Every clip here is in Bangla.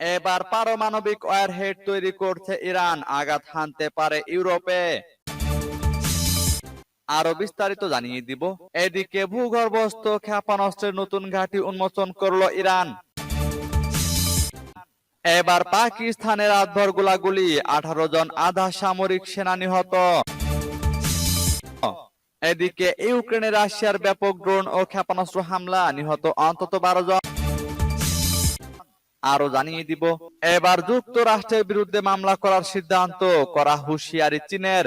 এবার পারমাণবিক ওয়ারহেড তৈরি করছে ইরান, আঘাত হানতে পারে ইউরোপে। আরও বিস্তারিত জানিয়ে দিব। এদিকে ভূগর্ভস্থ ক্ষেপণাস্ত্রের নতুন ঘাঁটি উন্মোচন করল ইরান। এবার পাকিস্তানের রাতভর গোলাগুলি, আঠারো জন আধা সামরিক সেনা নিহত। এদিকে ইউক্রেনে রাশিয়ার ব্যাপক ড্রোন ও ক্ষেপণাস্ত্র হামলা, নিহত অন্তত বারো জন। আরও জানিয়ে দিব, এবার যুক্তরাষ্ট্রের বিরুদ্ধে মামলা করার সিদ্ধান্ত করা হুঁশিয়ারি চীনের।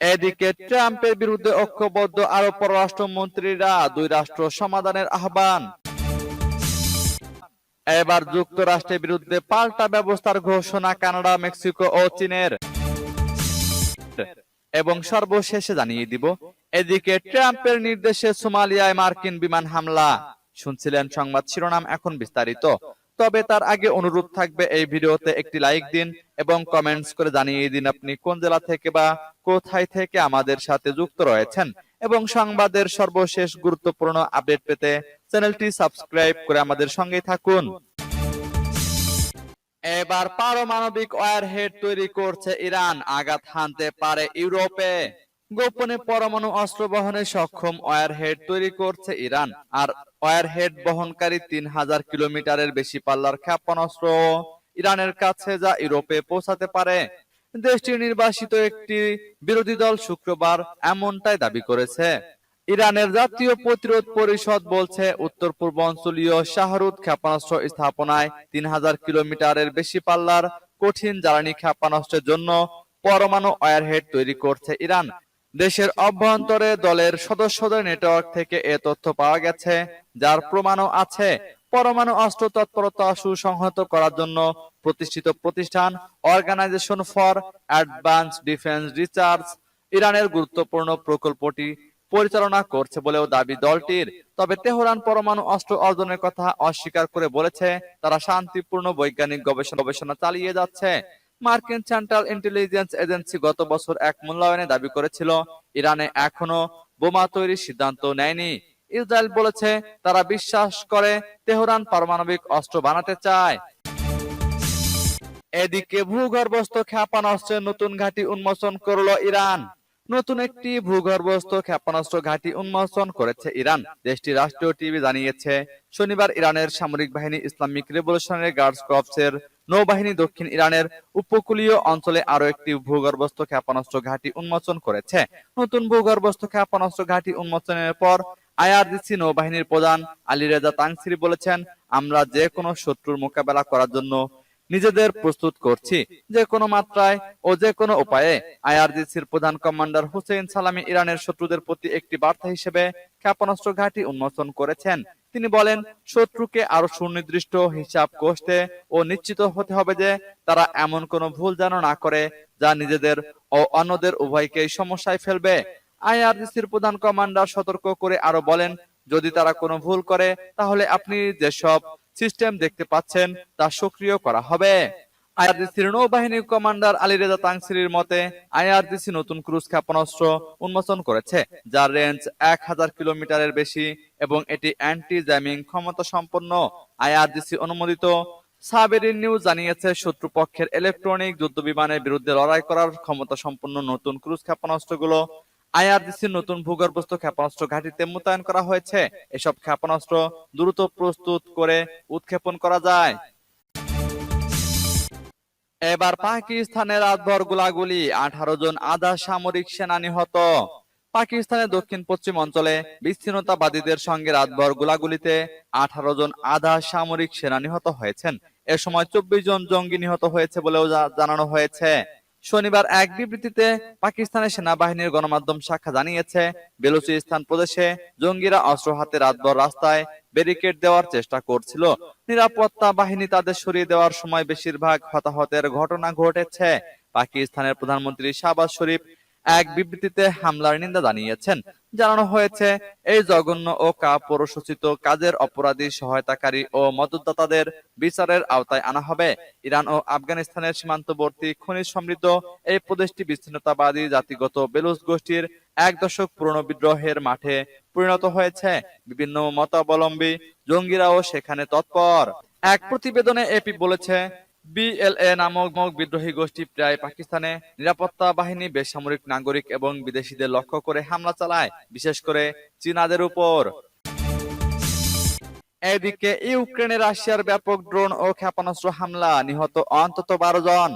এদিকে ট্রাম্পের বিরুদ্ধে ঐক্যবদ্ধ আরও পররাষ্ট্রমন্ত্রীরা দুই রাষ্ট্র সমাধানের আহ্বান। এবার যুক্তরাষ্ট্রের বিরুদ্ধে পাল্টা ব্যবস্থার ঘোষণা কানাডা, মেক্সিকো ও চীনের। এবং সর্বশেষে জানিয়ে দিব, এদিকে ট্রাম্পের নির্দেশে সোমালিয়ায় মার্কিন বিমান হামলা। শুনছিলেন সংবাদ শিরোনাম এখন বিস্তারিত। তবে তার আগে অনুরোধ থাকবে এই ভিডিওতে একটি লাইক দিন এবং কমেন্টস করে জানিয়ে দিন আপনি কোন জেলা থেকে বা কোথায় থেকে আমাদের সাথে যুক্ত রয়েছেন। এবং সংবাদের সর্বশেষ গুরুত্বপূর্ণ আপডেট পেতে চ্যানেলটি সাবস্ক্রাইব করে আমাদের সঙ্গেই থাকুন। এবার পারমাণবিক ওয়ারহেড তৈরি করছে ইরান। আঘাত হানতে পারে ইউরোপে। গোপনে পরমাণু অস্ত্র বহনে সক্ষম ওয়ারহেড তৈরি করছে ইরান। আর ওয়ারহেড বহনকারী তিন হাজার কিলোমিটারের বেশি পাল্লার ক্ষেপণাস্ত্র ইরানের কাছে যা ইউরোপে পৌঁছাতে পারে। দেশটির নির্বাসিত একটি বিরোধী দল শুক্রবার এমনটাই দাবি করেছে। ইরানের জাতীয় প্রতিরোধ পরিষদ বলছে উত্তর পূর্ব অঞ্চলীয় শাহরুদ ক্ষেপণাস্ত্র স্থাপনায় তিন হাজার কিলোমিটারের বেশি পাল্লার কঠিন জ্বালানি ক্ষেপণাস্ত্রের জন্য পরমাণু ওয়ারহেড তৈরি করছে ইরান। দেশের অভ্যন্তরে দলের সদস্যদের নেটওয়ার্ক থেকে এ তথ্য পাওয়া গেছে, যার প্রমাণও আছে। পরমাণু অস্ত্র তৎপরতা সুসংহত করার জন্য প্রতিষ্ঠিত প্রতিষ্ঠান organisation for advance defence research ইরানের গুরুত্বপূর্ণ প্রকল্পটি পরিচালনা করছে বলেও দাবি দলটির। তবে তেহরান পরমাণু অস্ত্র অর্জনের কথা অস্বীকার করে বলেছে, তারা শান্তিপূর্ণ বৈজ্ঞানিক গবেষণা গবেষণা চালিয়ে যাচ্ছে। মার্কিন সেন্ট্রাল ইন্টেলিজেন্স এজেন্সি গত বছর এক মূল্যায়নে দাবি করেছিল, ইরানে এখনও বোমা তৈরির সিদ্ধান্ত নেয়নি। ইসরায়েল বলেছে, তারা বিশ্বাস করে তেহরান পারমাণবিক অস্ত্র বানাতে চায়। এদিকে ভূগর্ভস্থ ক্ষেপণাস্ত্রের নতুন ঘাঁটি উন্মোচন করল ইরান। নতুন একটি ভূগর্ভস্থ ক্ষেপণাস্ত্র ঘাঁটি উন্মোচন করেছে ইরান। দেশটির রাষ্ট্রীয় টিভি জানিয়েছে, শনিবার ইরানের সামরিক বাহিনী ইসলামিক রেভলিউশনারি গার্ডস কর্পসের নৌবাহিনী দক্ষিণ ইরানের উপকূলীয় অঞ্চলে আরও একটি ভূগর্ভস্থ ক্ষেপণাস্ত্র ঘাঁটি উন্মোচন করেছে। নতুন ভূগর্ভস্থ ক্ষেপণাস্ত্র ঘাঁটি উন্মোচনের পর আইআরজিসি নৌবাহিনীর প্রধান আলী রেজা তাংসিরি বলেছেন, আমরা যে কোনো শত্রুর মোকাবেলা করার জন্য নিজেদের প্রস্তুত করছি। যে কোনো মাত্রায় ও যে কোনো উপায়ে আইআরজিসির প্রধান কমান্ডার হুসেইন সালামি ইরানের শত্রুদের প্রতি একটি বার্তা হিসেবে ক্ষেপণাস্ত্র ঘাঁটি উন্মোচন করেছেন। তিনি বলেন, শত্রুকে আরও সুনির্দিষ্ট হিসাব কষতে ও নিশ্চিত হতে হবে যে তারা এমন কোনো ভুল যেন না করে যা নিজেদের ও অন্যদের উভয়কে সমস্যায় ফেলবে। আইআরজিসির প্রধান কমান্ডার সতর্ক করে আরও বলেন, যদি তারা কোনো ভুল করে, তাহলে আপনি যেসব সিস্টেম দেখতে পাচ্ছেন, তা সক্রিয় করা হবে। নৌবাহিনী কমান্ডার আলী রেজা তাংসিরির মতে আইআরজিসি নতুন ক্রুজ ক্ষেপণাস্ত্র উন্মোচন করেছে, যার রেঞ্জ এক হাজার কিলোমিটারের বেশি এবং এটি অ্যান্টি জ্যামিং ক্ষমতা সম্পন্ন আইআরজিসি অনুমোদিত। সাবেরিন নিউজ জানিয়েছে, শত্রুপক্ষের ইলেকট্রনিক যুদ্ধ বিমানের বিরুদ্ধে লড়াই করার ক্ষমতা সম্পন্ন নতুন ক্রুজ ক্ষেপণাস্ত্রগুলো আইআরজিসির নতুন ভূগর্ভস্থ ক্ষেপণাস্ত্র ঘাঁটিতে মোতায়েন করা হয়েছে। এসব ক্ষেপণাস্ত্র দ্রুত প্রস্তুত করে উৎক্ষেপণ করা যায়। এবার পাকিস্তানের রাতভর গোলাগুলি, আঠারো জন আধা সামরিক সেনা নিহত। পাকিস্তানের দক্ষিণ পশ্চিম অঞ্চলে বিচ্ছিন্নতাবাদীদের সঙ্গে রাতভর গোলাগুলিতে আঠারো জন আধা সামরিক সেনা নিহত হয়েছেন। এ সময় চব্বিশ জন জঙ্গি নিহত হয়েছে বলেও জানানো হয়েছে। শনিবার এক বিবৃতিতে পাকিস্তানের সেনাবাহিনীর গণমাধ্যম শাখা জানিয়েছে, বেলুচিস্তান প্রদেশে জঙ্গিরা অস্ত্র হাতে রাতভর রাস্তায় ব্যারিকেড দেওয়ার চেষ্টা করছিল। নিরাপত্তা বাহিনী তাদের সরিয়ে দেওয়ার সময় বেশিরভাগ হতাহতের ঘটনা ঘটেছে। পাকিস্তানের প্রধানমন্ত্রী শাহবাজ শরীফ এক বিবৃতিতে হামলার নিন্দা জানিয়েছেন। জানানো হয়েছে, এই জঘন্য ও কাপুরসূচিত কাজের অপরাধী, সহায়তাকারী ও মদতদাতাদের বিচারের আওতায় আনা হবে। ইরান ও আফগানিস্তানের সীমান্তবর্তী খনিজ সমৃদ্ধ এই প্রদেশটি বিচ্ছিন্নতাবাদী জাতিগত বেলুচ গোষ্ঠীর এক দশক পুরনো বিদ্রোহের মাঠে পরিণত হয়েছে। বিভিন্ন মতাবলম্বী জঙ্গিরাও সেখানে তৎপর। এক প্রতিবেদনে এপি বলেছে বিএলএ নামক বিদ্রোহী গোষ্ঠী প্রায় পাকিস্তানে নিরাপত্তা বাহিনী, বেসামরিক নাগরিক এবং বিদেশিদের লক্ষ্য করে হামলা চালায়, বিশেষ করে চীনাদের উপর। এদিকে ইউক্রেনে রাশিয়ার ব্যাপক ড্রোন ও ক্ষেপণাস্ত্র হামলা, নিহত অন্তত বারো জন।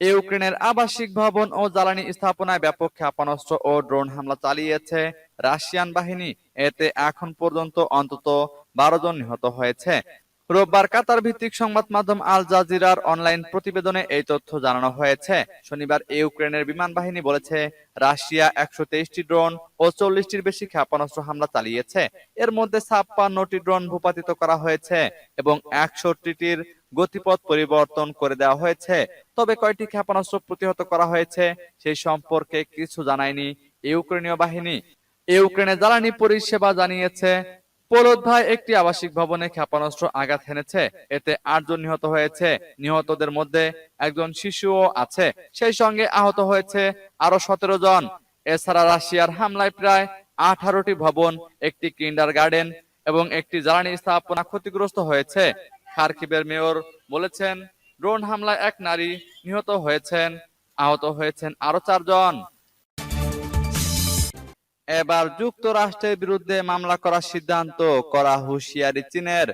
ইউক্রেনের আবাসিক ভবন ও জ্বালানি স্থাপনায় ব্যাপক ক্ষেপণাস্ত্র ও ড্রোন হামলা চালিয়েছে রাশিয়ান বাহিনী। এতে এখন পর্যন্ত অন্তত বারো জন নিহত হয়েছে। রোববার কাতার ভিত্তিক সংবাদ মাধ্যম আল জাজিরার অনলাইন প্রতিবেদনে এই তথ্য জানানো হয়েছে। শনিবার ইউক্রেনের বিমান বাহিনী বলেছে, রাশিয়া একশো তেইশটি ড্রোন ও চল্লিশটির বেশি ক্ষেপণাস্ত্র হামলা চালিয়েছে। এর মধ্যে ছাপ্পান্নটি ড্রোন ভূপাতিত করা হয়েছে এবং একষট্টিটির গতিপথ পরিবর্তন করে দেওয়া হয়েছে। তবে কয়টি ক্ষেপণাস্ত্র প্রতিহত করা হয়েছে সেই সম্পর্কে কিছু জানায়নি ইউক্রেনীয় বাহিনী। ইউক্রেনের জ্বালানি পরিষেবা জানিয়েছে পোলতভাই একটি আবাসিক ভবনে ক্ষেপণাস্ত্র আঘাত হেনেছে। এতে আটজন নিহত হয়েছে। নিহতদের মধ্যে একজন শিশুও আছে। সেই সঙ্গে আহত হয়েছে আরও সতেরো জন। এছাড়া রাশিয়ার হামলায় প্রায় আঠারোটি ভবন, একটি কিন্ডার গার্ডেন এবং একটি জ্বালানি স্থাপনা ক্ষতিগ্রস্ত হয়েছে। খারকিবের মেয়র বলেছেন, ড্রোন হামলায় এক নারী নিহত হয়েছেন। আহত হয়েছেন আরও চারজন। এবার যুক্তরাষ্ট্রের বিরুদ্ধে মামলা করার সিদ্ধান্ত করা হুঁশিয়ারি চীনের।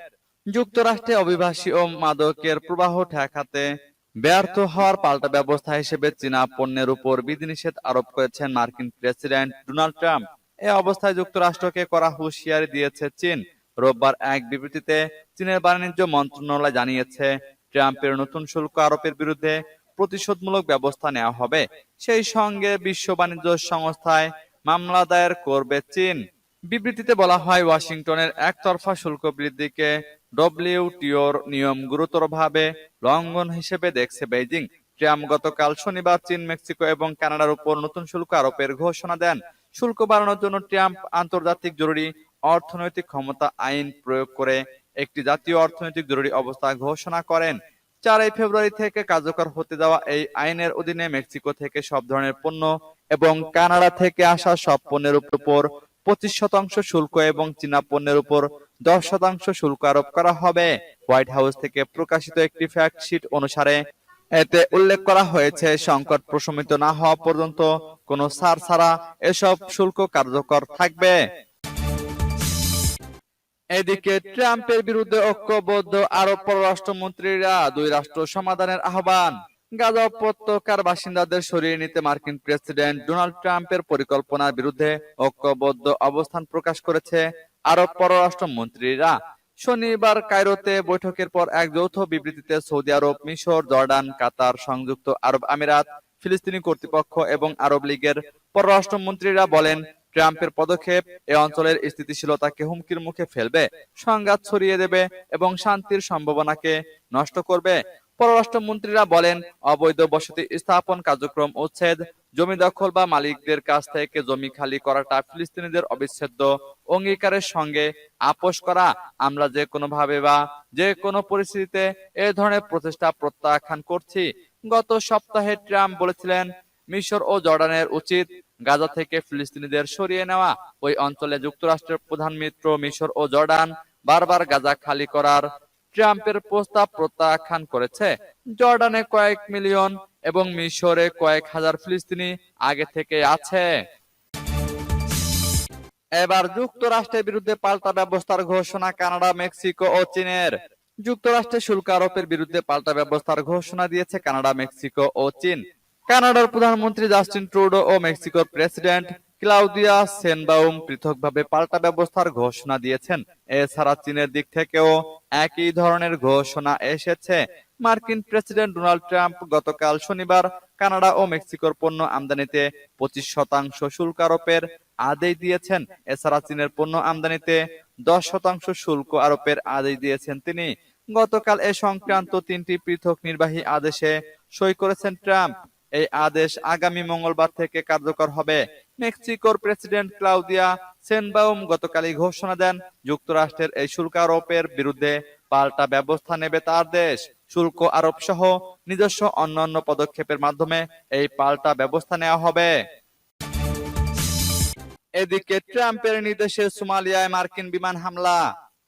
যুক্তরাষ্ট্রে অভিবাসী ও মাদকের প্রবাহ ঠেকাতে ব্যর্থ হওয়ার পাল্টা ব্যবস্থা হিসেবে চীনা পণ্যের উপর বিধিনিষেধ আরোপ করেছেন মার্কিন প্রেসিডেন্ট ডোনাল্ড ট্রাম্প। এ অবস্থায় যুক্তরাষ্ট্রকে করা হুঁশিয়ারি দিয়েছে চীন। রোববার এক বিবৃতিতে চীনের বাণিজ্য মন্ত্রণালয় জানিয়েছে, ট্রাম্পের নতুন শুল্ক আরোপের বিরুদ্ধে প্রতিশোধমূলক ব্যবস্থা নেওয়া হবে। সেই সঙ্গে বিশ্ব বাণিজ্য সংস্থায় মামলা দায়ের করবে চীন। বিবৃতিতে বলা হয়, ওয়াশিংটনের একতরফা শুল্ক বৃদ্ধিকে ডব্লিউটিওর নিয়ম গুরুতরভাবে লঙ্ঘন হিসেবে দেখছে বেইজিং। ট্রাম্প গতকাল শনিবার চীন, মেক্সিকো এবং কানাডার উপর নতুন শুল্ক আরোপের ঘোষণা দেন। শুল্ক বাড়ানোর জন্য ট্রাম্প আন্তর্জাতিক জরুরি অর্থনৈতিক ক্ষমতা আইন প্রয়োগ করে একটি জাতীয় অর্থনৈতিক জরুরি অবস্থা ঘোষণা করেন। চারই ফেব্রুয়ারি থেকে কার্যকর হতে যাওয়া এই আইনের অধীনে মেক্সিকো থেকে সব ধরনের পণ্য এবং কানাডা থেকে আসা সব পণ্যের উপর পঁচিশ শতাংশ শুল্ক এবং চীনা পণ্যের উপর দশ শতাংশ শুল্ক আরোপ করা হবে। হোয়াইট হাউস থেকে প্রকাশিত একটি ফ্যাক্ট শিট অনুসারে, এতে উল্লেখ করা হয়েছে, সংকট প্রশমিত না হওয়া পর্যন্ত কোনো ছাড় ছাড়া এসব শুল্ক কার্যকর থাকবে। এদিকে ট্রাম্পের বিরুদ্ধে ঐক্যবদ্ধ আরব পররাষ্ট্রমন্ত্রীরা দুই রাষ্ট্র সমাধানের আহ্বান। গাজা উপত্যকার বাসিন্দাদের সরিয়ে নিতে মার্কিন প্রেসিডেন্ট ডোনাল্ড ট্রাম্পের পরিকল্পনার বিরুদ্ধে ঐক্যবদ্ধ অবস্থান প্রকাশ করেছে আরব পররাষ্ট্রমন্ত্রীরা। শনিবার কায়রোতে বৈঠকের পর এক যৌথ বিবৃতিতে সৌদি আরব, মিশর, জর্ডান, কাতার, সংযুক্ত আরব আমিরাত, ফিলিস্তিনি কর্তৃপক্ষ এবং আরব লীগের পররাষ্ট্রমন্ত্রীরা বলেন, ট্রাম্পের পদক্ষেপ এ অঞ্চলের স্থিতিশীলতাকে হুমকির মুখে ফেলবে, সংঘাত ছড়িয়ে দেবে এবং শান্তির সম্ভাবনাকে নষ্ট করবে। পররাষ্ট্রমন্ত্রীরা বলেন, অবৈধ বসতি স্থাপন কার্যক্রম উচ্ছেদ, জমি দখল বা মালিকদের কাছ থেকে জমি খালি করাটা ফিলিস্তিনিদের অবিচ্ছেদ্য, অঙ্গীকারের সঙ্গে আপোষ করা, আমরা যে কোনো ভাবে বা যে কোনো পরিস্থিতিতে এ ধরনের প্রচেষ্টা প্রত্যাখ্যান করছি। গত সপ্তাহে ট্রাম্প বলেছিলেন, মিশর ও জর্ডানের উচিত গাজা থেকে ফিলিস্তিনিদের সরিয়ে নেওয়া। ওই অঞ্চলে যুক্তরাষ্ট্রের প্রধান মিত্র মিশর ও জর্ডান বারবার গাজা খালি করার ট্রাম্পের প্রস্তাব প্রত্যাখ্যান করেছে। জর্ডানে কয়েক মিলিয়ন এবং মিশরে কয়েক হাজার ফিলিস্তিনি আগে থেকে আছে। এবার যুক্তরাষ্ট্রের বিরুদ্ধে পাল্টা ব্যবস্থার ঘোষণা কানাডা, মেক্সিকো ও চীনের। যুক্তরাষ্ট্রের শুল্ক আরোপের বিরুদ্ধে পাল্টা ব্যবস্থার ঘোষণা দিয়েছে কানাডা, মেক্সিকো ও চীন। কানাডার প্রধানমন্ত্রী জাস্টিন ট্রুডো ও মেক্সিকোর প্রেসিডেন্ট ক্লাউদিয়া, সেনবাউম পৃথকভাবে পাল্টা ব্যবস্থার ঘোষণা দিয়েছেন। এছাড়া চীনের দিক থেকেও একই ধরনের ঘোষণা এসেছে। মার্কিন প্রেসিডেন্ট ডোনাল্ড ট্রাম্প গতকাল শনিবার কানাডা ও মেক্সিকোর পণ্য আমদানিতে পঁচিশ শতাংশ শুল্ক আরোপের আদেশ দিয়েছেন। এছাড়া চীনের পণ্য আমদানিতে দশ শতাংশ শুল্ক আরোপের আদেশ দিয়েছেন তিনি। গতকাল এ সংক্রান্ত তিনটি পৃথক নির্বাহী আদেশে সই করেছেন ট্রাম্প। এই আদেশ আগামী মঙ্গলবার থেকে কার্যকর হবে। মেক্সিকোর প্রেসিডেন্ট ক্লাউদিয়া সেনবাউম গতকালই ঘোষণা দেন, যুক্তরাষ্ট্রের এই শুল্ক আরোপের বিরুদ্ধে পাল্টা ব্যবস্থা নেবে তার দেশ। শুল্ক আরোপ সহ নিজস্ব অন্যান্য পদক্ষেপের মাধ্যমে এই পাল্টা ব্যবস্থা নেওয়া হবে। এদিকে ট্রাম্পের নির্দেশে সোমালিয়ায় মার্কিন বিমান হামলা।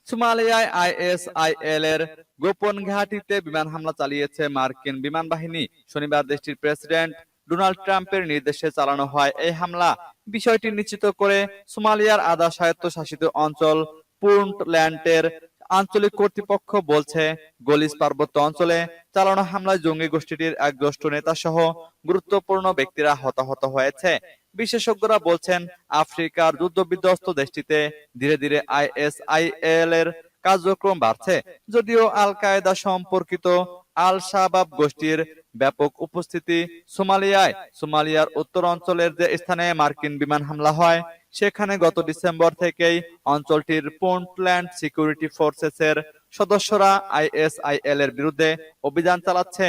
সোমালিয়ায় আইএসআইএল এর গোপন ঘাঁটিতে বিমান হামলা চালিয়েছে মার্কিন বিমান বাহিনী। শনিবার দেশটির প্রেসিডেন্ট ডোনাল্ড ট্রাম্পের নির্দেশে চালানো হয় এই হামলা। বিষয়টি নিশ্চিত করে সোমালিয়ার আধা স্বায়ত্তশাসিত অঞ্চল পুন্টল্যান্ডের আঞ্চলিক কর্তৃপক্ষ বলছে গলিস পার্বত্য অঞ্চলে চালানো হামলায় জঙ্গি গোষ্ঠীটির এক জ্যেষ্ঠ নেতা সহ গুরুত্বপূর্ণ ব্যক্তিরা হতাহত হয়েছে। বিশেষজ্ঞরা বলছেন, আফ্রিকার যুদ্ধবিধ্বস্ত দেশটিতে ধীরে ধীরে আইএসআইএল এর কার্যক্রম বাড়ছে। যদিও আল কায়দা সম্পর্কিত আল শাবাব গোষ্ঠীর ব্যাপক উপস্থিতি সোমালিয়ায়। সোমালিয়ার উত্তর অঞ্চলের যে স্থানে মার্কিন বিমান হামলা হয়, সেখানে গত ডিসেম্বর থেকেই অঞ্চলটির পুন্টল্যান্ড সিকিউরিটি ফোর্সেসের সদস্যরা আইএসআইএল এর বিরুদ্ধে অভিযান চালাচ্ছে।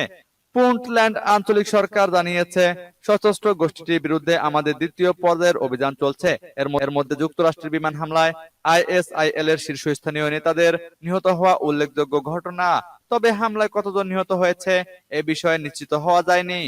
পুন্টল্যান্ড আঞ্চলিক সরকার জানিয়েছে, সশস্ত্র গোষ্ঠীটির বিরুদ্ধে আমাদের দ্বিতীয় পর্যায়ের অভিযান চলছে। এর এর মধ্যে যুক্তরাষ্ট্রের বিমান হামলায় আইএসআইএল এর শীর্ষস্থানীয় নেতাদের নিহত হওয়া উল্লেখযোগ্য ঘটনা তবে হামলায় কতজন নিহত হয়েছে এ বিষয়ে নিশ্চিত হওয়া যায়নি।